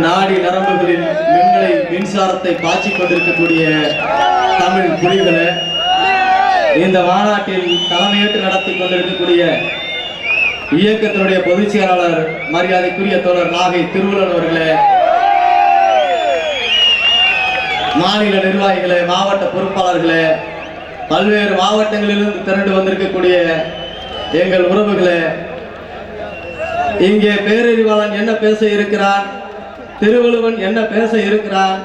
நாடி நரம்புகளின் மின்களை மின்சாரத்தை பாய்ச்சி கொண்டிருக்கக்கூடிய தமிழ் புலிகளை இந்த மாநாட்டில் தலைமையேற்று நடத்தி கொண்டிருக்கக்கூடிய இயக்கத்தினுடைய பொதுச் செயலாளர் மரியாதைக்குரிய தோழர் நாகை திருவள்ளுவர் அவர்களே மாநில நிர்வாகிகளே மாவட்ட பொறுப்பாளர்களே பல்வேறு மாவட்டங்களிலிருந்து திரண்டு வந்திருக்கக்கூடிய எங்கள் உறவுகளே இங்கே பேரறிவாளன் என்ன பேச இருக்கிறான்? திருவள்ளுவன் என்ன பேச இருக்கிறார்?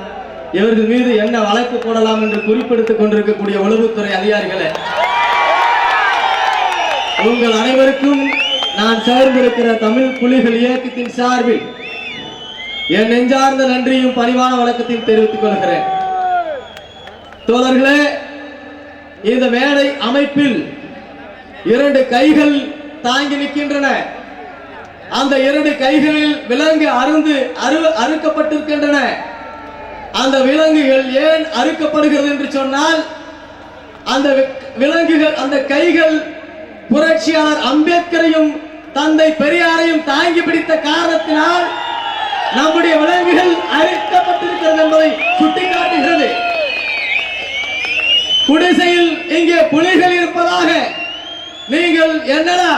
இவர்கள் மீது என்ன வழக்கு போடலாம் என்று குறிப்பிடுத்துக் கொண்டிருக்கக்கூடிய உளவுத்துறை அதிகாரிகளே. உங்கள் அனைவருக்கும் நான் சேர்ந்திருக்கிற தமிழ் புலிகள் இயக்கத்தின் சார்பில் என் நெஞ்சார்ந்த நன்றியும் பணிவான வழக்கத்தையும் தெரிவித்துக் கொள்கிறேன். தோழர்களே இந்த மேடை அமைப்பில் இரண்டு கைகள் தாங்கி நிற்கின்றன. அந்த இரண்டு கைகளில் விலங்கு அருந்து அரு அறுக்கப்பட்டிருக்கின்றன. அந்த விலங்குகள் ஏன் அறுக்கப்படுகிறது என்று சொன்னால் அந்த விலங்குகள் அந்த கைகள் புரட்சியாளர் அம்பேத்கரையும் தந்தை பெரியாரையும் தாங்கி பிடித்த காரணத்தினால் நம்முடைய விலங்குகள் அறுக்கப்பட்டிருக்கிறது என்பதை சுட்டிக்காட்டுகிறது. குடிசையில் இங்கே புலிகள் இருப்பதாக நீங்கள் என்னடா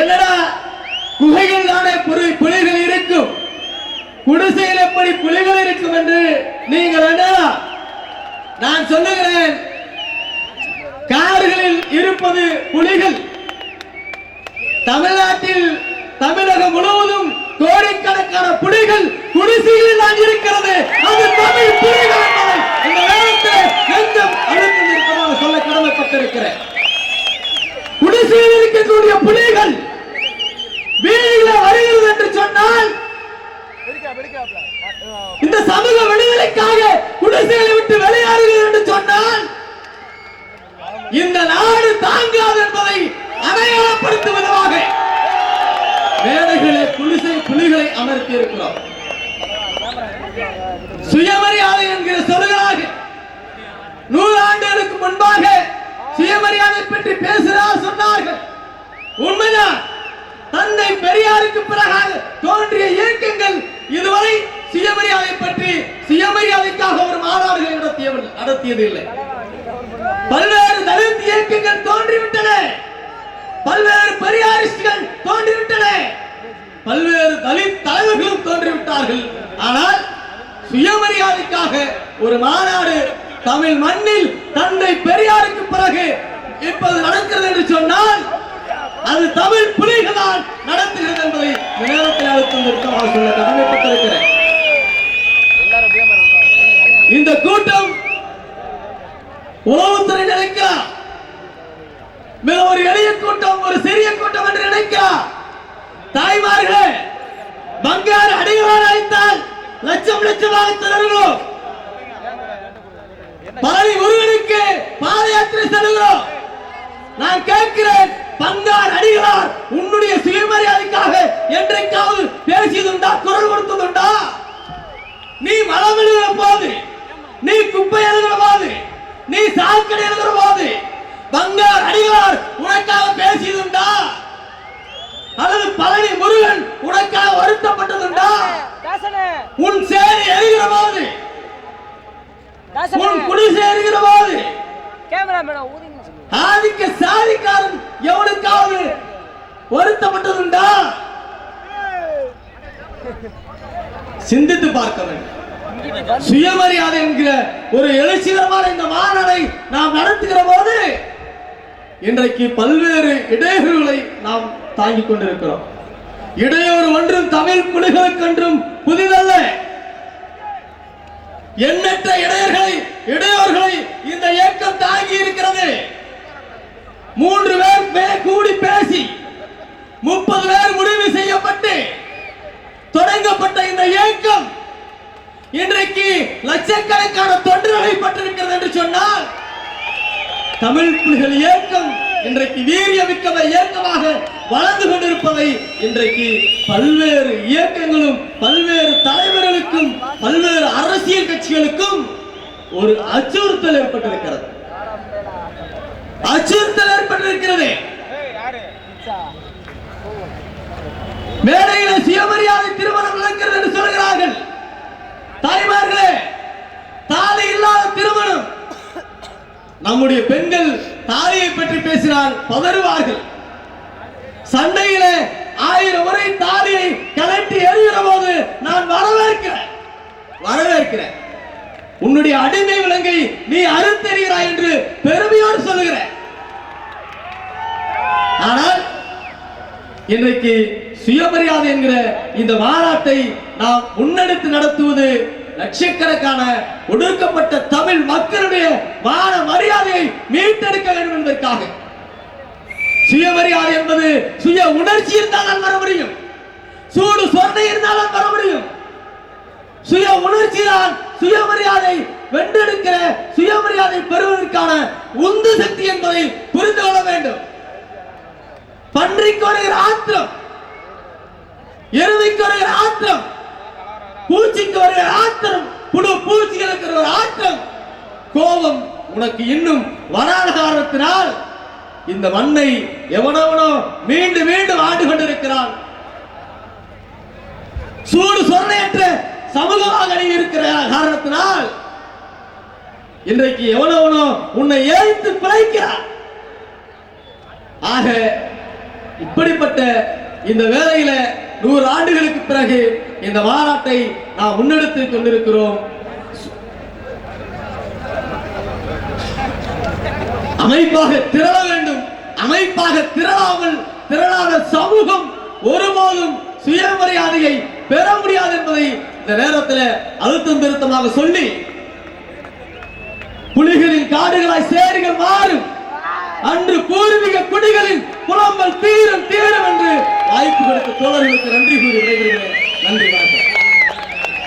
என்னடா குகைகள் தானே புலிகள் இருக்கும். குடிசையில் எப்படி புலிகள் இருக்கும் என்று நீங்கள் என்னடா நான் சொல்லுகிறேன் கார்களில் இருப்பது புலிகள். தமிழ்நாட்டில் தமிழகம் முழுவதும் கோடிக்கணக்கான புலிகள் குடிசையில் தான் இருக்கிறது அது தமிழ் புலிகள் என்பதை இந்த நேரத்தில் நெஞ்சம் அழுத்தம் இருப்பதாக சொல்ல கடமைப்பட்டிருக்கிறேன் குடிசையில் இருக்கக்கூடிய புலிகள் வீதியில வருகிறது என்று சொன்னால் இந்த சமூக விடுதலைக்காக குடிசைகளை விட்டு விளையாடுகிறது என்று சொன்னால் இந்த நாடு தாங்காது என்பதை அடையாளப்படுத்தும் விதமாக மேடைகளே குடிசை புலிகளை அமர்த்தி இருக்கிறோம் சுயமரியாதை என்கிற சொல்கிறாக நூறு ஆண்டுகளுக்கு முன்பாக சுயமரியாதை பற்றி பேசுகிறார் சொன்னார்கள். உண்மைதான். தந்தை பெரியாருக்கு பிறகாக தோன்றிய இயக்கங்கள் இதுவரை சுயமரியாதை பற்றி சுயமரியாதைக்காக ஒரு மாநாடுகளை நடத்தியவர்கள் நடத்தியது இல்லை பல்வேறு தலித் இயக்கங்கள் தோன்றிவிட்டன. பல்வேறு பெரியாரிஸ்டுகள் தோன்றிவிட்டன. பல்வேறு தலித் தலைவர்களும் தோன்றிவிட்டார்கள். ஆனால் சுயமரியாதைக்காக ஒரு மாநாடு தமிழ் மண்ணில் தந்தை பெரியாருக்கு பிறகு இப்போது நடக்கிறது என்று சொன்னால் அது தமிழ் புலிகளால் நடத்துகிறது என்பதை நேரத்தில் அழுத்தம் இருக்கமாக சொல்ல கடமைப்பட்டிருக்கிறேன் இந்த கூட்டம் உளவுத்துறை நினைக்கிறார் மிக ஒரு எளிய கூட்டம் ஒரு சிறிய கூட்டம் என்று நினைக்கிறார் தாய்மார்களே பங்காறு அடிகளார் அழைத்தால் லட்சம் லட்சமாக திணறுகிறோம் பழனி முருகனுக்கு பாத யாத்திரை செல்கிறோம் நான் கேட்கிறேன் பங்கார் அடிகளார் உன்னுடைய சுயமரியாதைக்காக என்றைக்காவது பேசியதுண்டா குரல் கொடுத்ததுண்டா? நீ மலம் எழுதுற போது நீ குப்பை எழுதுற போது நீ சாக்கடை எழுதுற போது பங்கார் அடிகளார் உனக்காக பேசியதுண்டா? அல்லது பழனி முருகன் வருத்தப்பட்டதுண்டா சிந்தித்து பார்க்க வேண்டும். சுயமரியாதை என்கிற ஒரு எழுச்சிதமான இந்த மாநாடை நாம் நடத்துகிற போது இன்றைக்கு பல்வேறு இடையூறுகளை நாம் தாங்கிக் கொண்டிருக்கிறோம். இடையூறு ஒன்றும் தமிழ் புலிகளுக்கென்றும் புதிதல்ல. எண்ணற்ற இடையர்களை இடையோர்களை இந்த இயக்கம் தாங்கி இருக்கிறது மூன்று பேர் கூடி பேசி முப்பது பேர் முடிவு செய்யப்பட்டு தொடங்கப்பட்ட இந்த இயக்கம் இன்றைக்கு லட்சக்கணக்கான தொண்டர்களை பட்டிருக்கிறது என்று சொன்னால் தமிழ் புலிகள் இயக்கம் இன்றைக்கு வீரியமிக்க இயக்கமாக வளர்ந்து கொண்டிருப்பதை இன்றைக்கு பல்வேறு இயக்கங்களும் பல்வேறு தலைவர்களுக்கும் பல்வேறு அரசியல் கட்சிகளுக்கும் ஒரு அச்சுறுத்தல் ஏற்பட்டிருக்கிறது. அச்சுறுத்தல் ஏற்பட்டிருக்கிறது. மேடையில சுயமரியாதை திருமணம் நடக்கிறது என்று சொல்கிறார்கள். தாய்மார்களே தாலி இல்லாத திருமணம். நம்முடைய பெண்கள் தாலியை பற்றி பேசினால் பதறுவார்கள். சண்டையில ஆயிரம் முறை தாலியை கலட்டி எறிகிற போது நான் வரவேற்கிறேன். வரவேற்கிறேன். உன்னுடைய அடிமை விலங்கை நீ அறுத்தெறிகிறாய் என்று பெருமையோடு சொல்லுகிறேன். ஆனால் இன்றைக்கு சுயமரியாதை என்கிற இந்த மாநாட்டை நாம் முன்னெடுத்து நடத்துவது லட்சக்கணக்கான ஒடுக்கப்பட்ட தமிழ் மக்களுடைய மான மரியாதையை மீட்டெடுக்க வேண்டும் என்பதற்காக. சுயமரியாதை என்பது சுய உணர்ச்சி இருந்தால் வர முடியும். சூடு சொர்ணை இருந்தால் வர முடியும். சுய உணர்ச்சி தான் சுயமரியாதை வென்றெடுக்கிற சுயமரியாதை பெறுவதற்கான உந்து சக்தி என்பதை புரிந்து கொள்ள வேண்டும். பன்றிக்கு வருகிற ஆத்திரம் எருமைக்கு வருகிற ஆத்திரம் பூச்சிக்கு வருகிற ஆத்திரம் புழு பூச்சிகளுக்கு ஒரு ஆத்திரம் கோபம் உனக்கு இன்னும் வராத காரணத்தினால் இந்த மண்ணை எவனவனோ மீண்டும் மீண்டும் ஆண்டு கொண்டிருக்கிறான். சூடு சொர்ணையற்ற சமூகமாக நீ இருக்கிற காரணத்தினால் இன்றைக்கு எவனவனோ உன்னை ஏழைத்து பிழைக்கிறான். ஆக இப்படிப்பட்ட இந்த வேலையில நூறு ஆண்டுகளுக்கு பிறகு இந்த மாநாட்டை நாம் முன்னெடுத்து கொண்டிருக்கிறோம். அமைப்பாக திரள வேண்டும். அமைப்பாக திரளாமல் திரளாத சமூகம் ஒருபோதும் சுயமரியாதையை பெற முடியாது என்பதை இந்த நேரத்தில் அழுத்தம் திருத்தமாக சொல்லி புலிகளின் காடுகளாய் சேரிகள் மாறும். அன்று பூர்வீக குடிகளின் புலம்பல் தீரம் தீரம் என்று வாய்ப்பு கொடுத்த தோழர்களுக்கு நன்றி கூறி விடைபெறுகிறேன். நன்றி வணக்கம்.